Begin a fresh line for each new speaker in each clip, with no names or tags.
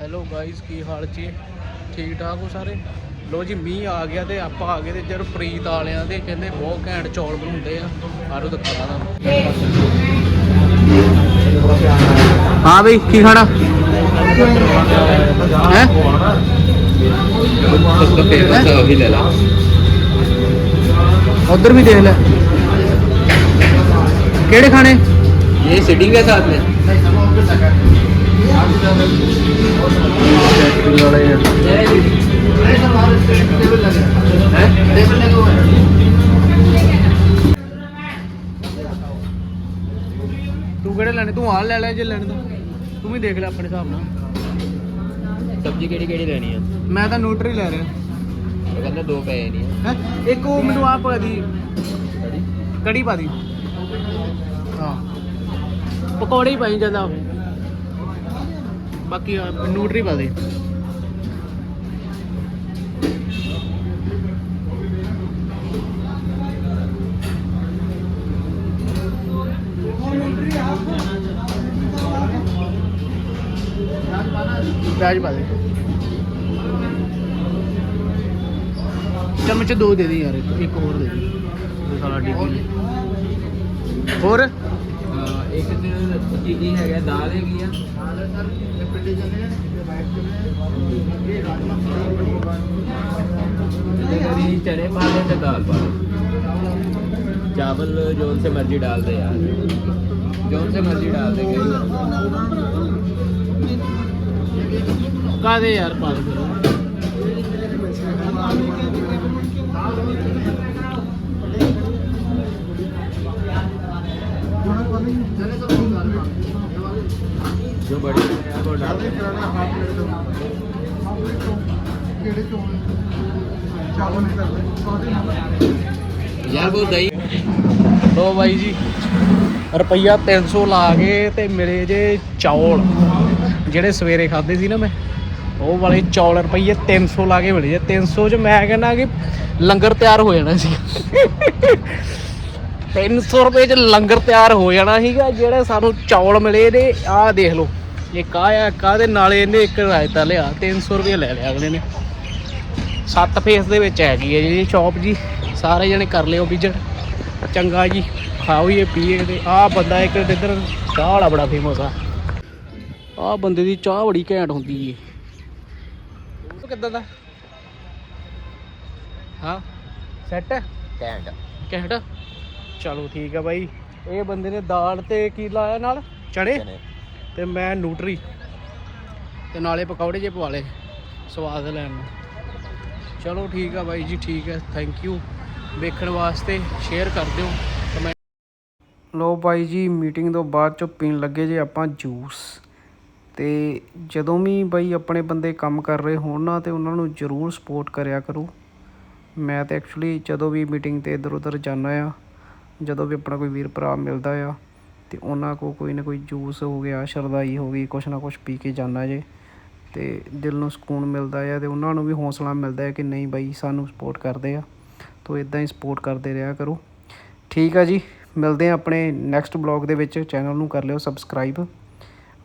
Hello guys ਕੀ ਹਾਲ ਜੀ? ਠੀਕ ਠਾਕ ਹੋ ਸਾਰੇ? ਲੋ ਜੀ, ਮੀਂਹ ਆ ਗਿਆ ਤੇ ਆਪਾਂ ਆ ਗਏ ਤੇ ਜਰ ਪ੍ਰੀਤ ਵਾਲਿਆਂ ਦੇ, ਕਹਿੰਦੇ ਬਹੁਤ ਘੈਂਟ ਚੌਲ ਬਣਾਉਂਦੇ ਆ। ਆਰੋ ਦਿਖਾਣਾ ਤੁਹਾਨੂੰ। ਹਾਂ ਬਈ, ਕੀ ਖਾਣਾ? ਹੈ?
ਸਭ
ਉਧਰ ਵੀ ਦੇਖ ਲੈ। ਕਿਹੜੇ ਖਾਣੇ?
ਇਹ ਸਿਟਿੰਗ ਹੈ ਸਾਥ में
ਤੂੰ ਕਿਹੜੇ ਲੈਣੇ? ਤੂੰ ਆਲ ਲੈ ਲੈ ਜੇ ਲੈਣੇ ਤੂੰ। ਤੂੰ ਵੀ ਦੇਖ ਲੈ ਆਪਣੇ ਹਿਸਾਬ ਨਾਲ।
ਸਬਜ਼ੀ ਕਿਹੜੀ ਕਿਹੜੀ ਲੈਣੀ ਆ?
ਮੈਂ ਤਾਂ ਨਿਊਟਰੀ ਲੈ ਰਿਹਾ।
ਕਹਿੰਦਾ ਦੋ ਪਏ
ਨਹੀਂ ਇੱਕ ਉਹ ਮੈਨੂੰ ਆਪ ਦੀ। ਕੜੀ? ਪਾ ਦੀ। ਹਾਂ। ਪਕੌੜੇ ਹੀ ਪਾਈ ਜਾਂਦਾ ਬਾਕੀ ਨਿਊਟਰੀ ਪਾ ਦੇ ਪਿਆਜ਼ ਪਾ ਦੇ। ਚਮਚ ਦੋ ਦੇ ਦੇ ਯਾਰ ਇੱਕ ਹੋਰ ਦੇ ਦੇ। ਸਾਲਾ ਡਿੱਗੀ ਹੋਰ?
एक ਚ ਕੀ ਕੀ दाल ਦਾਲ ਹੈਗੀ ਆ। चने पा तो दाल पा चावल जो से मर्ज़ी डाल दे यार जो से मर्ज़ी डाल दे कहीं
का दे
यार पाल करो ਜੋ ਬੜੀ। ਜਲਦੀ ਯਾਰ ਉਹ ਦਹੀਂ।
ਲੋ ਬਾਈ ਜੀ, ਰੁਪਈਆ 300 ਲਾ ਕੇ ਤੇ ਮਿਲੇ ਜੇ ਚੌਲ, ਜਿਹੜੇ ਸਵੇਰੇ ਖਾਦੇ ਸੀ ਨਾ ਮੈਂ, ਉਹ ਵਾਲੇ ਚੌਲ ਰੁਪਈਏ 300 ਲਾ ਕੇ ਮਿਲੇ ਜੇ। 300 ਚ ਮੈਂ ਕਹਿੰਦਾ ਕਿ ਲੰਗਰ ਤਿਆਰ ਹੋ ਜਾਣਾ ਸੀ 300 ਰੁਪਏ ਚ ਲੰਗਰ ਤਿਆਰ ਹੋ ਜਾਣਾ ਸੀਗਾ, ਜਿਹੜੇ ਸਾਨੂੰ ਚੌਲ ਮਿਲੇ ਨੇ, ਆਹ ਦੇਖ ਲਓ। ਇਹ ਕਾਇਆ ਕਾਦੇ ਨਾਲੇ ਇਹਨੇ ਇੱਕ ਰਾਇਤਾ ਲਿਆ 300 ਰੁਪਏ ਲੈ ਲਿਆ ਅਗਲੇ ਨੇ। ਸੱਤ ਫੇਸ ਦੇ ਵਿੱਚ ਹੈਗੀ ਹੈ ਜੀ ਸ਼ਾਪ ਜੀ ਸਾਰੇ ਜਣੇ ਕਰ ਲਿਓ ਵਿਜ਼ਿਟ ਚੰਗਾ ਜੀ ਖਾਓ ਇਹ ਪੀਏ ਤੇ। ਆਹ ਬੰਦਾ ਇੱਕ ਇੱਧਰ ਚਾਹ ਵਾਲਾ ਬੜਾ ਫੇਮਸ ਆ। ਆਹ ਬੰਦੇ ਦੀ ਚਾਹ ਬੜੀ ਘੈਂਟ ਹੁੰਦੀ ਏ ਉਹ ਕਿੱਦਾਂ ਦਾ? ਹਾਂ? ਸੈੱਟ
कैंट
ਘੈਂਟ? ਚਲੋ ਠੀਕ ਆ ਬਾਈ। ਇਹ ਬੰਦੇ ਨੇ ਦਾਲ ਤੇ ਕੀ ਲਾਇਆ ਨਾਲ? ਚਣੇ ਤੇ ਮੈਂ ਨੂਟਰੀ ਤੇ ਨਾਲੇ ਪਕੌੜੇ ਜੇ ਪਵਾ ਲਏ, ਸਵਾਦ ਲੈਣ ਨੂੰ। ਚਲੋ ਠੀਕ ਆ ਬਾਈ ਜੀ, ਠੀਕ ਹੈ ਥੈਂਕ ਯੂ ਵੇਖਣ ਵਾਸਤੇ ਸ਼ੇਅਰ ਕਰ ਦਿਓ। ਕਮੈਂਟ ਲੋ ਬਾਈ ਜੀ ਮੀਟਿੰਗ ਤੋਂ ਬਾਅਦ ਚੋਂ ਪੀਣ ਲੱਗੇ ਜੇ ਆਪਾਂ ਜੂਸ ਤੇ ਜਦੋਂ ਵੀ ਬਾਈ ਆਪਣੇ ਬੰਦੇ ਕੰਮ ਕਰ ਰਹੇ ਹੋਣ ਨਾ, ਤੇ ਉਹਨਾਂ ਨੂੰ ਜ਼ਰੂਰ ਸਪੋਰਟ ਕਰਿਆ ਕਰੋ। ਮੈਂ ਤਾਂ ਐਕਚੁਅਲੀ ਜਦੋਂ ਵੀ ਮੀਟਿੰਗ ਤੇ ਇੱਧਰ ਉੱਧਰ ਜਾਂਦਾ ਆ, ਜਦੋਂ ਵੀ ਆਪਣਾ ਕੋਈ ਵੀਰ ਭਰਾ ਮਿਲਦਾ ਆ ਤੇ ਉਹਨਾਂ ਕੋ ਕੋਈ ਨਾ ਕੋਈ ਜੂਸ ਹੋ ਗਿਆ, ਸ਼ਰਦਾਈ ਹੋ ਗਈ, ਕੁਛ ਨਾ ਕੁਛ ਪੀ ਕੇ ਜਾਂਦਾ ਜੇ। ਤੇ ਦਿਲ ਨੂੰ ਸਕੂਨ ਮਿਲਦਾ ਆ ਤੇ ਉਹਨਾਂ ਨੂੰ ਵੀ ਹੌਸਲਾ ਮਿਲਦਾ ਹੈ ਕਿ ਨਹੀਂ ਬਾਈ, ਸਾਨੂੰ ਸਪੋਰਟ ਕਰਦੇ ਆ। ਤੋ ਇਦਾਂ ਹੀ ਸਪੋਰਟ ਕਰਦੇ ਰਿਹਾ ਕਰੋ। ਠੀਕ ਆ ਜੀ, ਮਿਲਦੇ ਆ ਆਪਣੇ ਨੈਕਸਟ ਬਲੌਗ ਦੇ ਵਿੱਚ। ਚੈਨਲ ਨੂੰ ਕਰ ਲਿਓ ਸਬਸਕ੍ਰਾਈਬ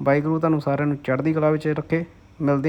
ਵਾਹਿਗੁਰੂ ਤੁਹਾਨੂੰ ਸਾਰਿਆਂ ਨੂੰ ਚੜ੍ਹਦੀ ਕਲਾ ਵਿੱਚ ਰੱਖੇ। ਮਿਲਦੇ